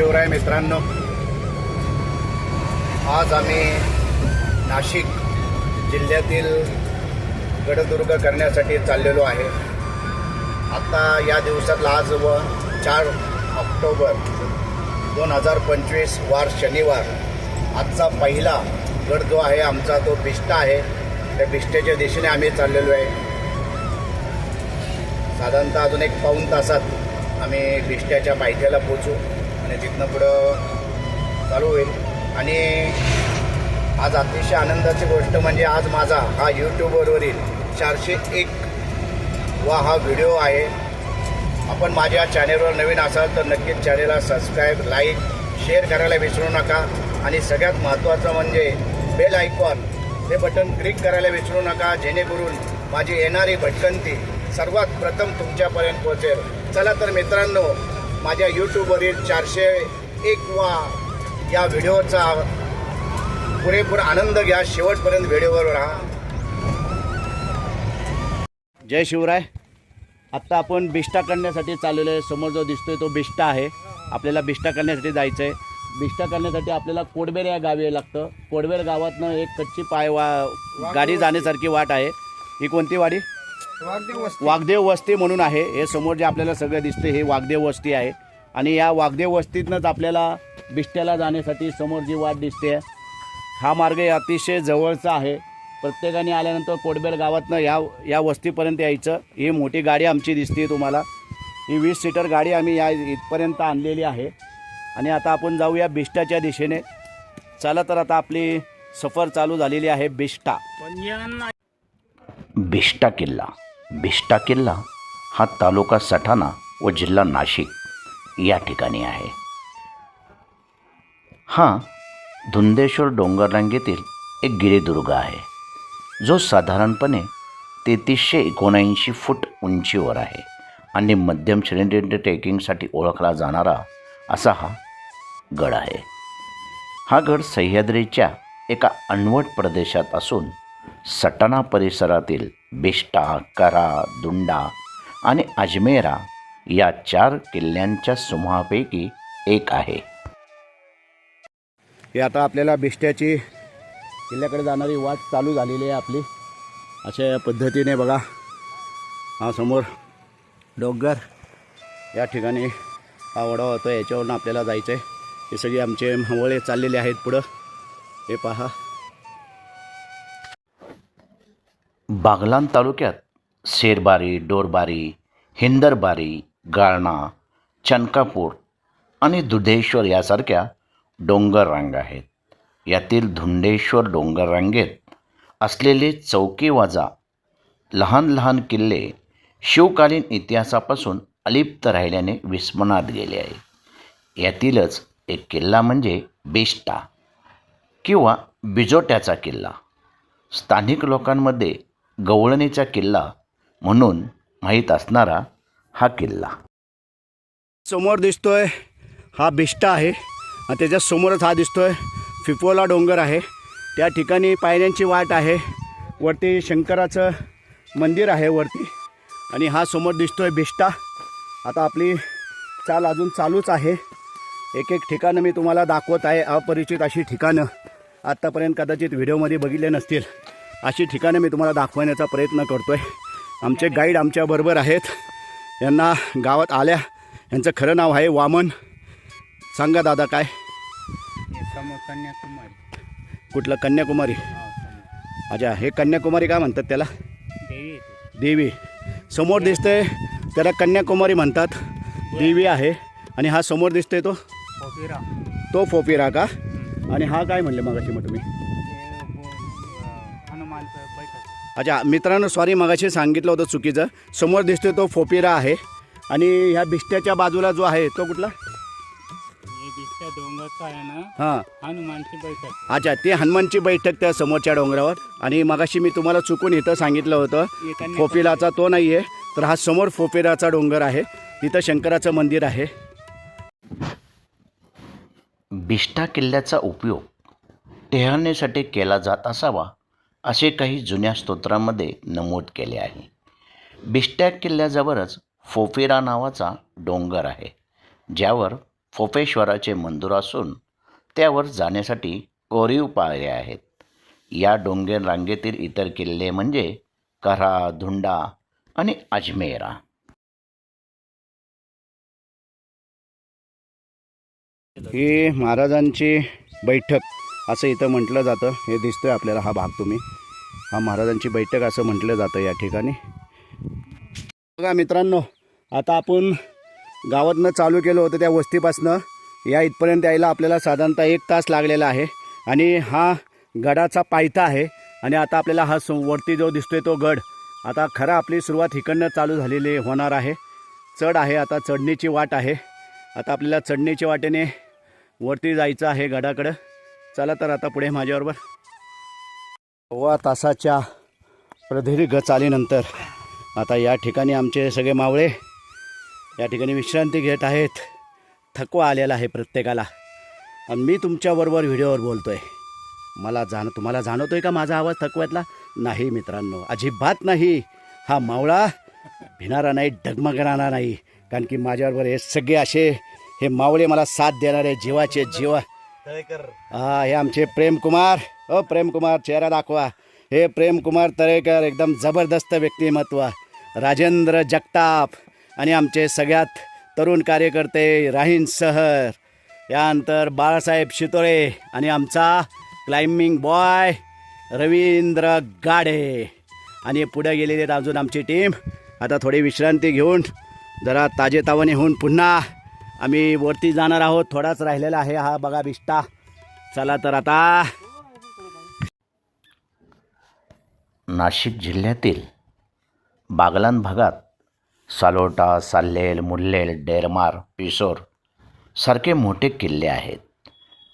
जय शिवराय मित्रांनो. आज आम्ही नाशिक जिल्ह्यातील गडदुर्ग करण्यासाठी चाललेलो आहे. आत्ता या दिवसातला आज व चार ऑक्टोबर दोन हजार पंचवीस वार शनिवार. आजचा पहिला गड जो आहे आमचा तो बिष्टा आहे. त्या बिष्टेच्या दिशेने आम्ही चाललेलो आहे. साधारणतः अजून एक पाऊण तासात आम्ही बिष्ट्याच्या पायथ्याला पोचू आणि तिथनं पुढं चालू होईल. आणि आज अतिशय आनंदाची गोष्ट म्हणजे आज माझा हा यूट्यूबवरील चारशे एक वा हा व्हिडिओ आहे. आपण माझ्या चॅनेलवर नवीन असाल तर नक्कीच चॅनेलला सबस्क्राईब लाईक शेअर करायला विसरू नका. आणि सगळ्यात महत्त्वाचं म्हणजे बेल आयकॉन हे बटन क्लिक करायला विसरू नका. जेणेकरून माझी येणारी भटकंती सर्वात प्रथम तुमच्यापर्यंत पोहोचेल. चला तर मित्रांनो माझ्या यूट्यूबवरील चारशे एक वा या व्हिडिओचा पुरेपूर आनंद घ्या. शेवटपर्यंत व्हिडिओवर राहा. जय शिवराय. आत्ता आपण बिष्टा करण्यासाठी चाललेलो आहे. समोर जो दिसतोय तो बिष्टा आहे. आपल्याला बिष्टा करण्यासाठी जायचं आहे बिष्टा करण्यासाठी आपल्याला कोडबेर या गावी लागतं. कोडबेर गावातनं एक कच्ची पाय वा गाडी जाण्यासारखी वाट आहे. ही कोणती वाडी? वाघदेव वस्ती. म्हणून आहे. हे समोर जे आपल्याला सगळं दिसते हे वाघदेव वस्ती आहे. आणि या वाघदेव वस्तीतनंच आपल्याला बिष्ट्याला जाण्यासाठी समोर जी वाट दिसते हा मार्ग अतिशय जवळचा आहे. प्रत्येकाने आल्यानंतर कोडबेर गावातनं या या वस्तीपर्यंत यायचं. ही मोठी गाडी आमची दिसते तुम्हाला. ही वीस सीटर गाडी आम्ही या इथपर्यंत आणलेली आहे. आणि आता आपण जाऊया बिष्टाच्या दिशेने. चला तर आता आपली सफर चालू झालेली आहे बिष्टा. बिष्टा किल्ला. बिष्टा किल्ला हा तालुका सठाणा व जिल्हा नाशिक या ठिकाणी आहे. हा धुंदेश्वर डोंगररांगेतील एक गिरिदुर्ग आहे. जो साधारणपणे तेहतीसशे एकोणऐंशी फूट उंचीवर आहे आणि मध्यम श्रेणी ट्रेकिंगसाठी ओळखला जाणारा असा हा गड आहे. हा गड सह्याद्रीच्या एका अनवट प्रदेशात असून सटाणा परिसरातील बिष्टा करा दुंडा आणि अजमेरा या चार किल्ल्यांच्या समूहापैकी एक आहे. हे आता आपल्याला बिष्ट्याची किल्ल्याकडे जाणारी वाट चालू झालेली आहे आपली. अशा या पद्धतीने बघा. हा समोर डोंगर. या ठिकाणी हा वडा होतो. याच्यावरून आपल्याला जायचं आहे हे सगळे आमचे हवळे चाललेले आहेत पुढं. हे पहा. बागलान तालुक्यात शेरबारी डोरबारी हिंदरबारी गाळणा चनकापूर आणि दुधेश्वर यासारख्या डोंगररांग आहेत. यातील धुंडेश्वर डोंगर रांगेत असलेले चौकीवाजा लहान लहान किल्ले शिवकालीन इतिहासापासून अलिप्त राहिल्याने विस्मरणात गेले आहे. यातीलच एक किल्ला म्हणजे बेष्टा किंवा बिजोट्याचा किल्ला. स्थानिक लोकांमध्ये गवळणीचा किल्ला म्हणून माहीत असणारा हा किल्ला. समोर दिसतोय हा बिष्टा आहे. आणि त्याच्या समोरच हा दिसतोय फिपोला डोंगर आहे. त्या ठिकाणी पायऱ्यांची वाट आहे. वरती शंकराचं मंदिर आहे वरती. आणि हा समोर दिसतोय बिष्टा. आता आपली चाल अजून चालूच आहे. एक एक ठिकाणं मी तुम्हाला दाखवत आहे. अपरिचित अशी ठिकाणं आत्तापर्यंत कदाचित व्हिडिओमध्ये बघितले नसतील. अशी ठिकाणं मी तुम्हाला दाखवण्याचा प्रयत्न करतो आहे आमचे गाईड आमच्याबरोबर आहेत. यांना गावात आल्या. यांचं खरं नाव आहे वामन. सांगा दादा काय? समोर कन्याकुमारी कुठलं कन्याकुमारी? अच्छा हे कन्याकुमारी काय म्हणतात त्याला? देवी. समोर दिसतंय त्याला कन्याकुमारी म्हणतात. देवी आहे. आणि हा समोर दिसतोय तो? पोपिरा तो फोपिरा का? आणि हा काय म्हणले मगाशी मग तुम्ही? अच्छा मित्रांनो सॉरी मगाशी सांगितलं होतं चुकीचं. समोर दिसतोय तो फोपिरा आहे. आणि ह्या बिष्ट्याच्या बाजूला जो आहे तो कुठला? हे दिसत्या डोंगरचं आहे ना? हां. हनुमानची बैठक. अच्छा ते हनुमानची बैठक त्या समोरच्या डोंगरावर. आणि मगाशी मी तुम्हाला चुकून इथं सांगितलं होतं. फोपिराचा तो नाही आहे तर हा समोर फोपिराचा डोंगर आहे. तिथं शंकराचं मंदिर आहे. बिष्टा किल्ल्याचा उपयोग टेहळणीसाठी केला जात असावा असे काही जुन्या स्तोत्रांमध्ये नमूद केले आहे. बिष्टॅक किल्ल्याजवळच फोफेरा नावाचा डोंगर आहे ज्यावर फोपेश्वराचे मंदिर असून त्यावर जाण्यासाठी कोरीव पायऱ्या आहेत. या डोंगर रांगेतील इतर किल्ले म्हणजे करा धुंडा आणि अजमेरा. ही महाराजांची बैठक. असं इथं म्हटलं जातं. हे दिसतोय आपल्याला हा भाग तुम्ही. हा महाराजांची बैठक असं म्हटलं जातं या ठिकाणी. बघा मित्रांनो आता आपण गावातनं चालू केलं होतं त्या वस्तीपासनं. या इथपर्यंत यायला आपल्याला साधारणतः एक तास लागलेला आहे. आणि हा गडाचा पायथा आहे. आणि आता आपल्याला हा वरती जो दिसतोय तो गड आता खरा आपली सुरुवात इकडनं चालू झालेली होणार आहे. चढ आहे आता चढणीची वाट आहे. आता आपल्याला चढणीच्या वाटेने वरती जायचं आहे गडाकडं. चला तर आता पुढे माझ्याबरोबर. सव्वा तासाच्या प्रदीर्घ चालीनंतर आता या ठिकाणी आमचे सगळे मावळे या ठिकाणी विश्रांती घेत आहेत. थकवा आलेला आहे प्रत्येकाला. आणि मी तुमच्याबरोबर व्हिडिओवर बोलतो आहे मला जाण तुम्हाला जाणवतो आहे का माझा आवाज थकव्यातला? नाही मित्रांनो अजिबात नाही. हा मावळा भिणारा नाही डगमगणारा नाही. कारण की माझ्याबरोबर हे सगळे असे हे मावळे मला साथ देणारे जीवाचे जीवा हा हे आमचे प्रेमकुमार हो प्रेमकुमार चेहरा दाखवा. हे प्रेमकुमार तळेकर एकदम जबरदस्त व्यक्तिमत्व. राजेंद्र जगताप आणि आमचे सगळ्यात तरुण कार्यकर्ते राहीन सहर. यानंतर बाळासाहेब शितोळे आणि आमचा क्लाइम्बिंग बॉय रवींद्र गाडे. आणि पुढे गेलेले आहेत अजून आमची टीम आता थोडी विश्रांती घेऊन जरा ताजेतावाने होऊन पुन्हा आम्ही वरती जाणार आहोत. थोडाच राहिलेला आहे हा बघा बिष्टा. चला तर आता. नाशिक जिल्ह्यातील बागलान भागात सालोटा साल्हेल मुल्हेल डेरमार पिसोर सारखे मोठे किल्ले आहेत.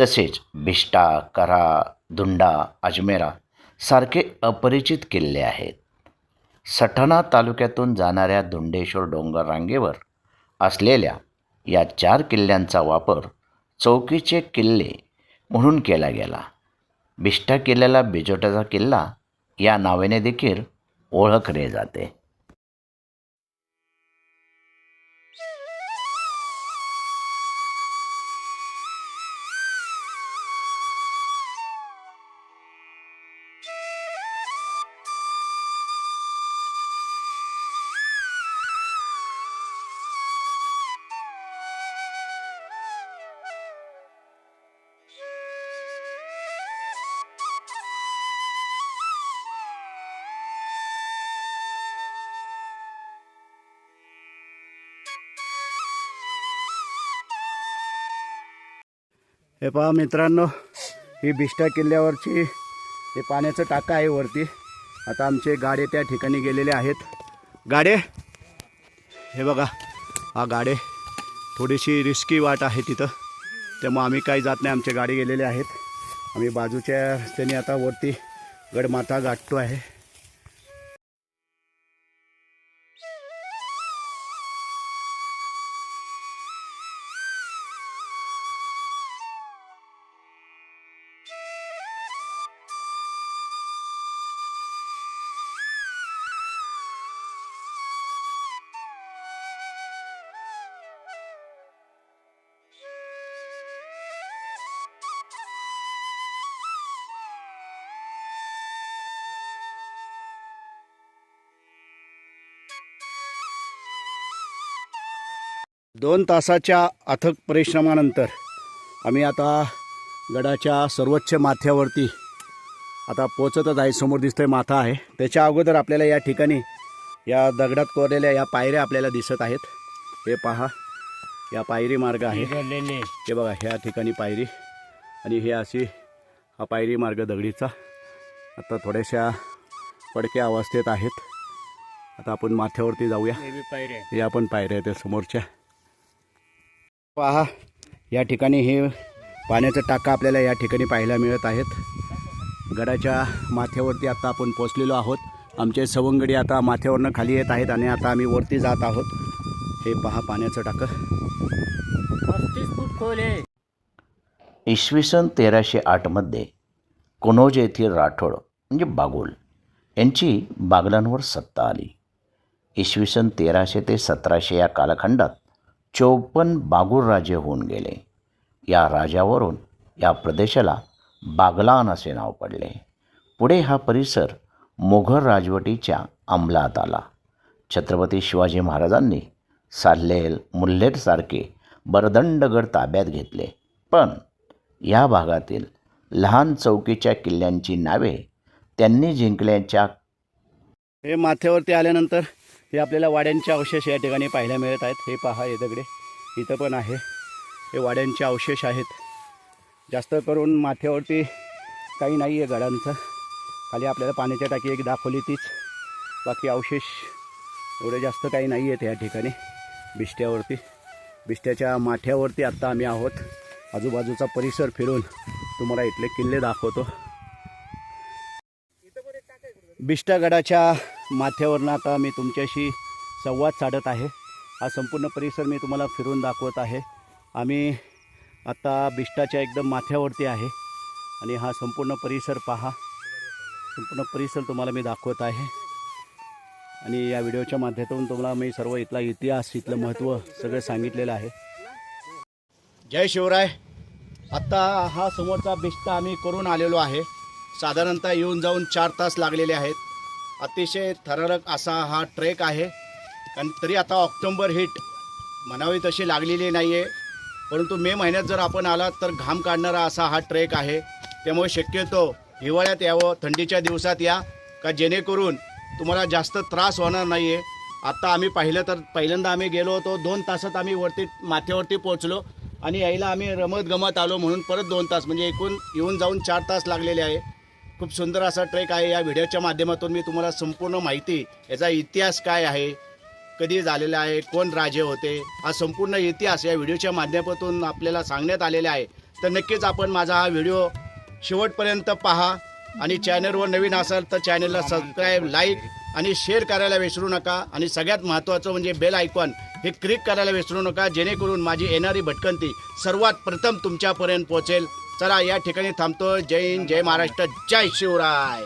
तसेच बिष्टा करा दुंडा अजमेरा सारखे अपरिचित किल्ले आहेत. सटाणा तालुक्यातून जाणाऱ्या दुंडेश्वर डोंगर रांगेवर असलेल्या या चार किल्ल्यांचा वापर चौकीचे किल्ले म्हणून केला गेला. बिष्टा किल्ल्याला बिजोटाचा किल्ला या नावाने देखील ओळखले जाते. हे पहा मित्रांनो ही बिष्टा किल्ल्यावरची हे पाण्याचं टाका आहे वरती. आता आमचे गाडे त्या ठिकाणी गेलेले आहेत. गाडे हे बघा हा गाडे थोडीशी रिस्की वाट आहे तिथं. त्यामुळे आम्ही काही जात नाही आमचे गाडी गेलेले आहेत. आम्ही बाजूच्या रस्त्याने आता वरती गडमाथा गाठतो आहे. दोन तासाच्या अथक परिश्रमानंतर आम्ही आता गडाच्या सर्वोच्च माथ्यावरती आता पोचतच आहे. समोर दिसतोय माथा आहे. त्याच्या अगोदर आपल्याला या ठिकाणी या दगडात कोरलेल्या या पायऱ्या आपल्याला दिसत आहेत. हे पहा या पायरी मार्ग आहे. हे बघा ह्या ठिकाणी पायरी आणि हे अशी हा पायरी मार्ग दगडीचा. आता थोड्याशा पडक्या अवस्थेत आहेत. आता आपण माथ्यावरती जाऊया. हे आपण पायऱ्या त्या समोरच्या. पहा या ठिकाणी हे पाण्याचं टाका आपल्याला या ठिकाणी पाहायला मिळत आहेत. गडाच्या माथ्यावरती आता आपण पोचलेलो आहोत. आमचे सवंगडी आता माथ्यावरनं खाली येत आहेत आणि आता आम्ही वरती जात आहोत. हे पहा पाण्याचं टाकं. इसवी सन तेराशे आठमध्ये कनौज येथील राठोड म्हणजे बागुल यांची बागलांवर सत्ता आली. इसवी सन तेराशे ते सतराशे या कालखंडात चौपन्न बागुरराजे होऊन गेले. या राजावरून या प्रदेशाला बागलान असे नाव पडले. पुढे हा परिसर मोघल राजवटीच्या अंमलात आला. छत्रपती शिवाजी महाराजांनी साल्लेल मुल्हेरसारखे बरदंडगड ताब्यात घेतले. पण या भागातील लहान चौकीच्या किल्ल्यांची नावे त्यांनी जिंकल्याच्या हे माथ्यावरती आल्यानंतर हे आपल्याला वाड्यांचे अवशेष या ठिकाणी पाहायला मिळत आहेत. हे पहा हे दगडे इथं पण आहे. हे वाड्यांचे अवशेष आहेत. जास्त करून माथ्यावरती काही नाही आहे गडांचं. खाली आपल्याला पाण्याच्या टाकी एक दाखवली तीच. बाकी अवशेष एवढे जास्त काही नाही आहेत या ठिकाणी. बिष्ट्यावरती. बिष्ट्याच्या माथ्यावरती आत्ता आम्ही आहोत. आजूबाजूचा परिसर फिरून तुम्हाला इथले किल्ले दाखवतो. बिष्टागडाच्या माथ्यावरनं आता मी तुमच्याशी संवाद साधत आहे. हा संपूर्ण परिसर मी तुम्हाला फिरून दाखवत आहे. आम्ही आता बिष्टाच्या एकदम माथ्यावरती आहे. आणि हा संपूर्ण परिसर पहा. संपूर्ण परिसर तुम्हाला मी दाखवत आहे. आणि या व्हिडिओच्या माध्यमातून तुम्हाला मी सर्व इथला इतिहास इथलं महत्त्व सगळं सांगितलेलं आहे. जय शिवराय. आत्ता हा समोरचा बिष्टा आम्ही करून आलेलो आहे. साधारणतः येऊन जाऊन चार तास लागलेले आहेत. अतिशय थरारक असा हा ट्रेक आहे. कारण तरी आता ऑक्टोंबर हिट म्हणावी तशी लागलेली नाही आहे परंतु मे महिन्यात जर आपण आलात तर घाम काढणारा असा हा ट्रेक आहे. त्यामुळे शक्यतो हिवाळ्यात यावं थंडीच्या दिवसात या का जेणेकरून तुम्हाला जास्त त्रास होणार नाही आहे आत्ता आम्ही पाहिलं तर पहिल्यांदा आम्ही गेलो होतो दोन तासात आम्ही वरती माथ्यावरती पोहोचलो आणि यायला आम्ही रमत गमत आलो म्हणून परत दोन तास म्हणजे एकूण येऊन जाऊन चार तास लागलेले आहे. खूप सुंदर असा ट्रेक आहे. या व्हिडिओच्या माध्यमातून मी तुम्हाला संपूर्ण माहिती याचा इतिहास काय आहे कधी झालेला आहे कोण राजे होते हा संपूर्ण इतिहास या व्हिडिओच्या माध्यमातून आपल्याला सांगण्यात आलेला आहे. तर नक्कीच आपण माझा हा व्हिडिओ शेवटपर्यंत पहा आणि चॅनलवर नवीन असाल तर चॅनलला सबस्क्राईब लाईक आणि शेअर करायला विसरू नका. आणि सगळ्यात महत्त्वाचं म्हणजे बेल आयकॉन हे क्लिक करायला विसरू नका जेणेकरून माझी येणारी भटकंती सर्वात प्रथम तुमच्यापर्यंत पोहोचेल. चला या ठिकाणी थांबतो. जय हिंद जय महाराष्ट्र जय शिवराय.